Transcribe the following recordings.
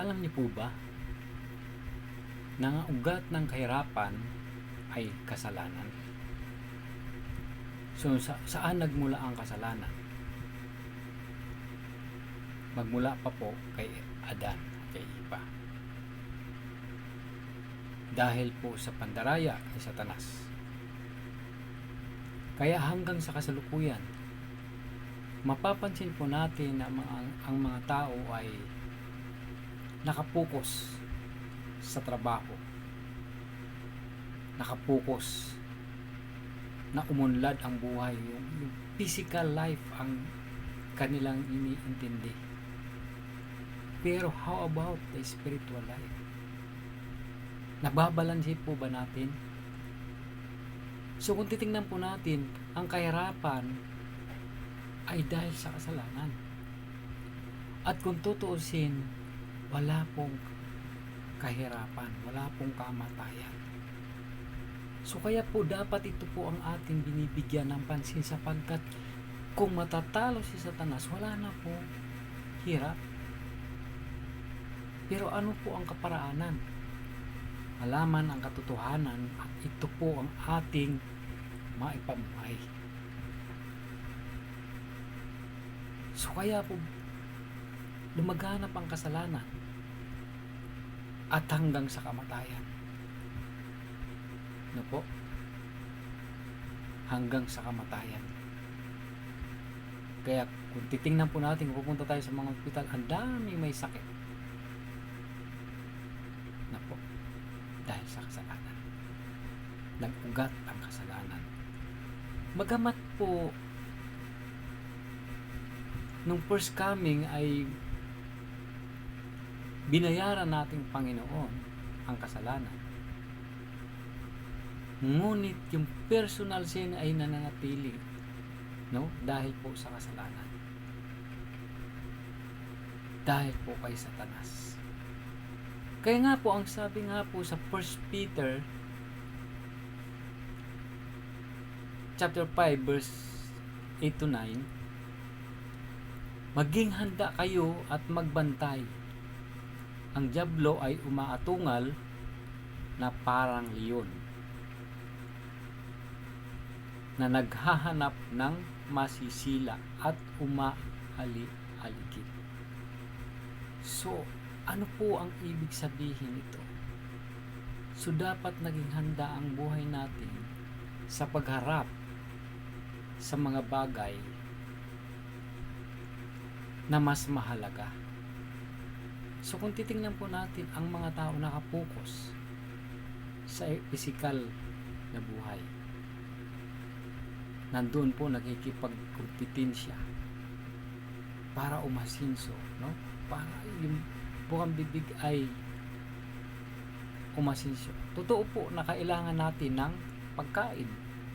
Alam niyo po ba na ugat ng kahirapan ay kasalanan? So, sa, saan nagmula ang kasalanan? Magmula pa po kay Adan, kay Eva. Dahil po sa pandaraya ni Satanas. Kaya hanggang sa kasalukuyan, mapapansin po natin na mga, ang mga tao ay nakapokus sa trabaho. Nakapokus na umunlad ang buhay. Yung, yung physical life ang kanilang iniintindi. Pero how about the spiritual life? Nababalanse po ba natin? So kung titingnan po natin, ang kahirapan ay dahil sa kasalanan. At kung tutuusin, wala pong kahirapan, wala pong kamatayan. So kaya po dapat ito po ang ating binibigyan ng pansin sapagkat kung matatalo si Satanas, wala na po hirap. Pero ano po ang kaparaanan? Malaman ang katotohanan at ito po ang ating maipamuhay. So kaya po lumaganap ang kasalanan at hanggang sa kamatayan. Ano po? Hanggang sa kamatayan. Kaya kung titingnan po natin, kung pupunta tayo sa mga ospital, ang daming may sakit. Na po. Dahil sa kasalanan. Nag-ugat ang kasalanan. Magamat po nung first coming ay binayaran nating Panginoon ang kasalanan. Ngunit yung personal sin ay nananatili no? Dahil po sa kasalanan. Dahil po kay Satanas. Kaya nga po ang sabi nga po sa 1 Peter chapter 5 verse 8 to 9 Maging handa kayo at magbantay. Ang diablo ay umaatungal na parang leon na naghahanap ng masisila at umahali-haligid. So, ano po ang ibig sabihin nito? So, dapat naging handa ang buhay natin sa pagharap sa mga bagay na mas mahalaga. So kung titingnan po natin ang mga tao nakapokus sa physical na buhay, nandun po nakikipagkompetensya para umasinso, no? Para yung bukang bibig ay umasinso. Totoo po na kailangan natin ng pagkain.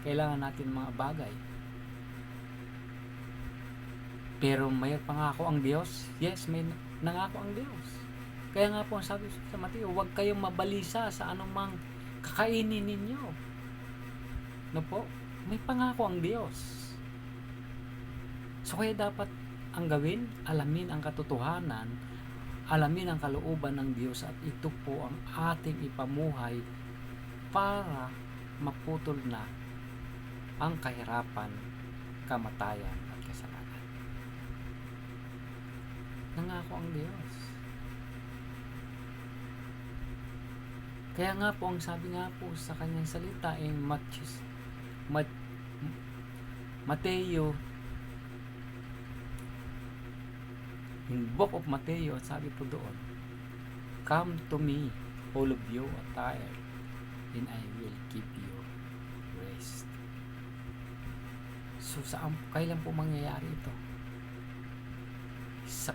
Kailangan natin mga bagay. Pero may pangako ang Diyos? Yes, may nangako ang Diyos. Kaya nga po ang sabi sa Mateo, huwag kayong mabalisa sa anumang kakainin ninyo. No po? May pangako ang Diyos. So kaya dapat ang gawin, alamin ang katotohanan, alamin ang kalooban ng Diyos at ito po ang ating ipamuhay para maputol na ang kahirapan, kamatayan at kasalanan. Nangako ang Diyos. Kaya nga po ang sabi nga po sa kanyang salita in Matthew, Mat, Mateo in book of Mateo at sabi po doon Come to me all of you are tired and I will give you rest. So saan kailan po mangyayari ito? Sa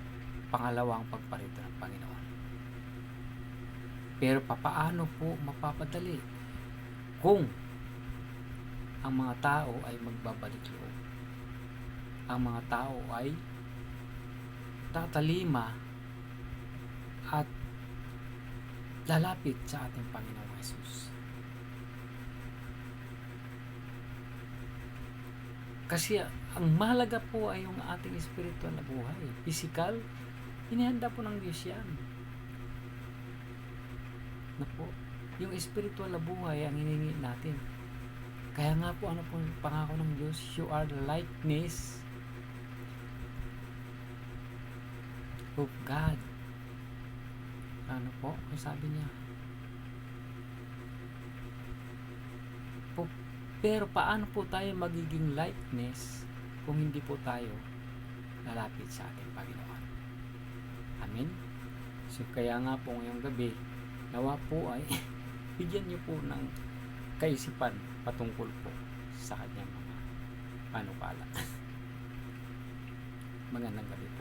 pangalawang pagparito ng Panginoon. Pero papaano po mapapadali kung ang mga tao ay magbabalik loob. Ang mga tao ay tatalima at lalapit sa ating Panginoong Jesus. Kasi ang mahalaga po ay yung ating spiritual na buhay. Physical, inihanda po ng Diyos yan. na po. Yung spiritual na buhay ang hiningi natin. Kaya nga po, ano po ang pangako ng Diyos? You are the likeness of God. Ano po? Ang sabi niya? Po, pero paano po tayo magiging likeness kung hindi po tayo lalapit sa ating Panginoon? Amen? So, kaya nga po ngayong gabi, nawa po ay bigyan niyo po ng kaisipan patungkol po sa kanyang mga panukala. Magandang gabi po.